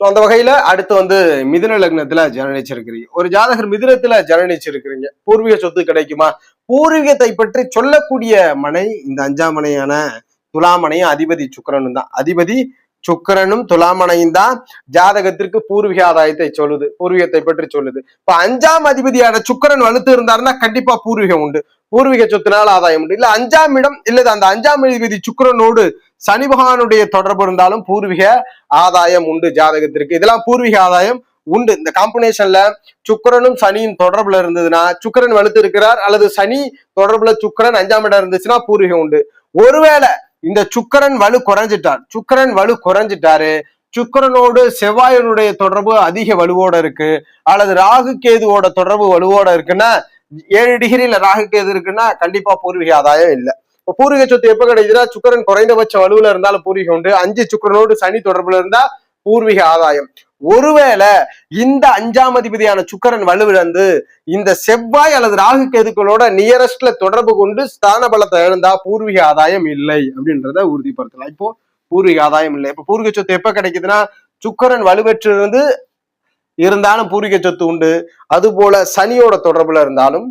So அந்த வகையில அடுத்து வந்து மிதுன லக்னத்துல ஜனனிச்சிருக்கிறீங்க. ஒரு ஜாதகர் மிதுனத்துல ஜனனிச்சிருக்கிறீங்க. பூர்வீக சொத்து கிடைக்குமா? பூர்வீகத்தை பற்றி சொல்லக்கூடிய மனை இந்த அஞ்சாம் மனையான துலாமனையும் அதிபதி சுக்கரனும் தான். அதிபதி சுக்கிரனும் துலாமனையும் தான் ஜாதகத்திற்கு பூர்வீக ஆதாயத்தை சொல்லுது. பூர்வீகத்தை பற்றி சொல்லுது. இப்ப அஞ்சாம் அதிபதியான சுக்கிரன் வலுத்து இருந்தாருன்னா கண்டிப்பா பூர்வீகம் உண்டு. பூர்வீக சொத்துனால ஆதாயம் உண்டு. இல்ல அஞ்சாம் இடம் இல்லது அந்த அஞ்சாம் அதிபதி சுக்கிரனோடு சனி பகவானுடைய தொடர்பு இருந்தாலும் பூர்வீக ஆதாயம் உண்டு ஜாதகத்திற்கு. இதெல்லாம் பூர்வீக ஆதாயம் உண்டு. இந்த காம்பினேஷன்ல சுக்கிரனும் சனியும் தொடர்புல இருந்ததுன்னா சுக்கிரன் வலுத்து இருக்கிறார் அல்லது சனி தொடர்புல சுக்கிரன் அஞ்சாம் இடம் இருந்துச்சுன்னா பூர்வீகம் உண்டு. ஒருவேளை இந்த சுக்கிரன் வலு குறைஞ்சிட்டார். சுக்கிரன் வலு குறைஞ்சிட்டாரு. சுக்கரனோடு செவ்வாயனுடைய தொடர்பு அதிக வலுவோட இருக்கு. அல்லது ராகு கேதுவோட தொடர்பு வலுவோட இருக்குன்னா ஏழு டிகிரியில ராகு கேது இருக்குன்னா கண்டிப்பா பூர்வீக ஆதாயம் இல்லை. இப்போ பூர்வீக சொத்து எப்ப கிடைக்குதுன்னா சுக்கரன் குறைந்தபட்ச வலுவில் இருந்தாலும் பூர்வீகம் உண்டு. அஞ்சு சுக்கரனோடு சனி தொடர்புல இருந்தா பூர்வீக ஆதாயம். ஒருவேளை இந்த அஞ்சாம் அதிபதியான சுக்கரன் வலுவிழந்து இந்த செவ்வாய் அல்லது ராகு கேதுக்களோட நியரஸ்ட்ல தொடர்பு கொண்டு ஸ்தான பலத்தை இழந்தா பூர்வீக ஆதாயம் இல்லை அப்படின்றத உறுதிப்படுத்தலாம். இப்போ பூர்வீக ஆதாயம் இல்லை. இப்ப பூர்வீக சொத்து எப்ப கிடைக்குதுன்னா சுக்கரன் வலுவெற்று இருந்து இருந்தாலும் பூர்வீக சொத்து உண்டு. அது போல சனியோட தொடர்புல இருந்தாலும்